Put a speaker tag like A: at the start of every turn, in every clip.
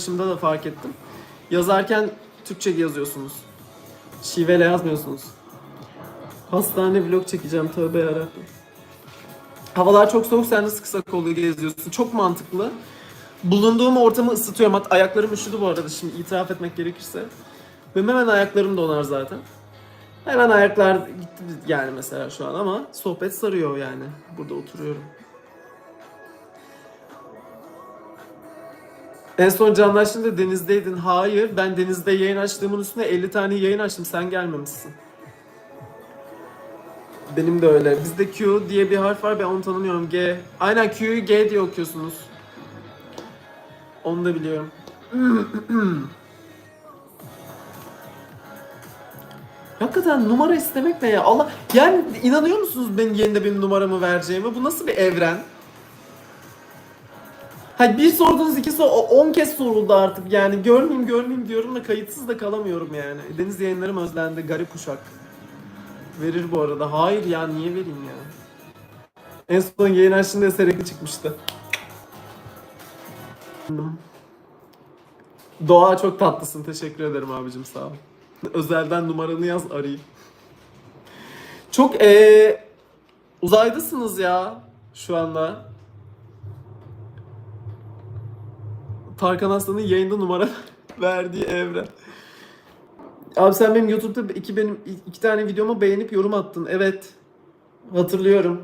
A: Şimdi da fark ettim. Yazarken Türkçe yazıyorsunuz. Şiveyle yazmıyorsunuz. Hastane vlog çekeceğim tövbe yarabbim. Havalar çok soğuk sen sık sık oluyor geziyorsun. Çok mantıklı. Bulunduğum ortamı ısıtıyorum. Hatta ayaklarım üşüdü bu arada şimdi itiraf etmek gerekirse. Benim hemen ayaklarım donar zaten. Hemen ayaklar gitti yani mesela şu an ama sohbet sarıyor yani. Burada oturuyorum. En son canlaştığında denizdeydin. Hayır ben denizde yayın açtığımın üstüne 50 tane yayın açtım. Sen gelmemişsin. Benim de öyle. Bizde Q diye bir harf var ben onu tanımıyorum. G. Aynen Q'yu G diye okuyorsunuz. Onu da biliyorum. Hakikaten numara istemek ne ya? Allah yani inanıyor musunuz benim yerinde benim numaramı vereceğime? Bu nasıl bir evren? Hayır bir sordunuz iki sor, o- on kez soruldu artık yani görmeyeyim görmeyeyim diyorum da kayıtsız da kalamıyorum yani. Deniz yayınlarım özlendi garip kuşak. Verir bu arada. Hayır ya niye vereyim ya? En son yayın açtığında eserekli çıkmıştı. Doğa çok tatlısın. Teşekkür ederim abicim sağ ol. Özelden numaranı yaz arayayım. Çok eee uzaydasınız ya şu anda. Tarkan Aslan'ın yayında numara verdiği evren. Abi sen benim YouTube'da iki benim iki tane videomu beğenip yorum attın. Evet. Hatırlıyorum.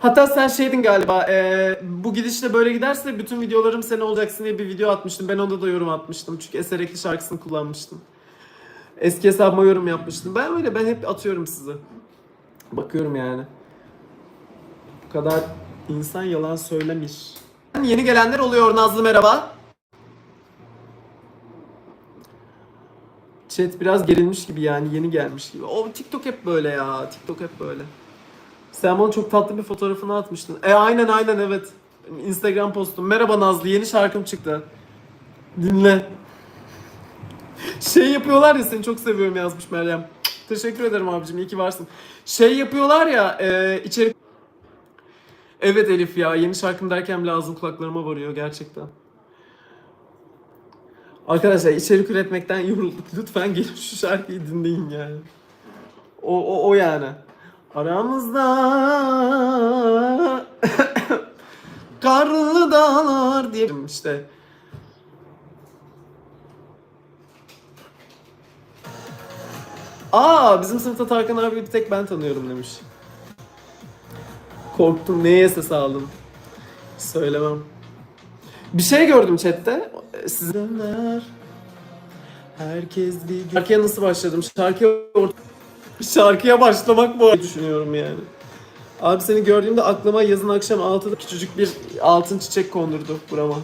A: Hatta sen şeydin galiba. eee, bu gidişle böyle giderse bütün videolarım sen olacaksın diye bir video atmıştım. Ben onda da yorum atmıştım. Çünkü Eserekli şarkısını kullanmıştım. Eski hesabıma yorum yapmıştım. Ben öyle ben hep atıyorum sizi. Bakıyorum yani. Bu kadar insan yalan söylemir. Yeni gelenler oluyor Nazlı merhaba. Chat biraz gerilmiş gibi yani yeni gelmiş gibi. O TikTok hep böyle ya. TikTok hep böyle. Sen bana çok tatlı bir fotoğrafını atmıştın. E aynen aynen evet. Instagram postum. Merhaba Nazlı yeni şarkım çıktı. Dinle. Şey yapıyorlar ya seni çok seviyorum yazmış Meryem. Teşekkür ederim abicim iyi ki varsın. Şey yapıyorlar ya e, içerik... Evet Elif ya yeni şarkım derken bile ağzım kulaklarıma varıyor gerçekten. Arkadaşlar içerik üretmekten yorulduk. Lütfen gelin şu şarkıyı dinleyin yani. O, o, o yani. Aramızda karlı dağlar diye işte. Aa bizim sınıfta Tarkan abi bir tek ben tanıyorum demiş. Korktum neye ses aldım. Söylemem. Bir şey gördüm chatte. Sizler herkes bir Şarkıya nasıl başladım? Şarkıya or- Şarkıya başlamak bu düşünüyorum yani. Abi seni gördüğümde aklıma yazın akşam 6'da küçücük bir altın çiçek kondurdu burama.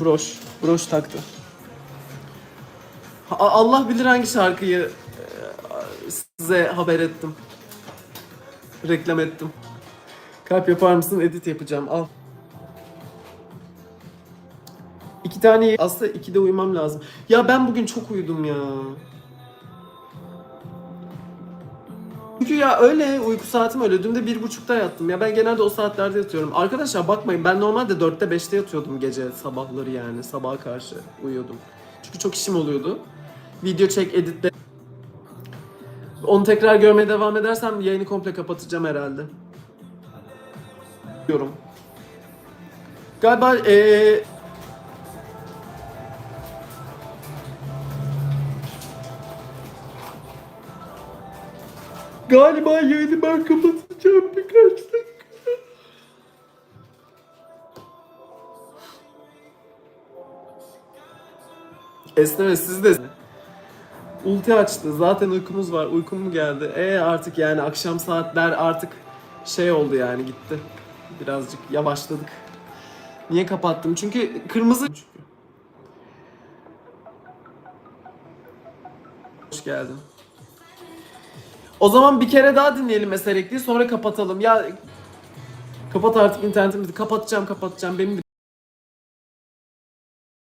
A: Broş. Broş taktı. Ha- Allah bilir hangi şarkıyı e, size haber ettim. Reklam ettim. Kalp yapar mısın? Edit yapacağım. Al. Tane aslında ikide uyumam lazım. Ya ben bugün çok uyudum ya. Çünkü ya öyle uyku saatim öyle. Dün de bir buçukta yattım. Ya ben genelde o saatlerde yatıyorum. Arkadaşlar bakmayın ben normalde dörtte beşte yatıyordum gece sabahları yani. Sabaha karşı uyuyordum. Çünkü çok işim oluyordu. Video çek, editle. Onu tekrar görmeye devam edersem yayını komple kapatacağım herhalde. Diyorum. Galiba eee Galiba yayını ben kapatacağım birkaç dakika. Esneme siz de ulti açtı. Zaten uykumuz var. Uykum mu geldi? E artık yani akşam saatler artık şey oldu yani gitti. Birazcık yavaşladık. Niye kapattım? Çünkü kırmızı. Hoş geldin. O zaman bir kere daha dinleyelim Eser Ekli'yi sonra kapatalım. Ya kapat artık internetimi. Kapatacağım kapatacağım. Benim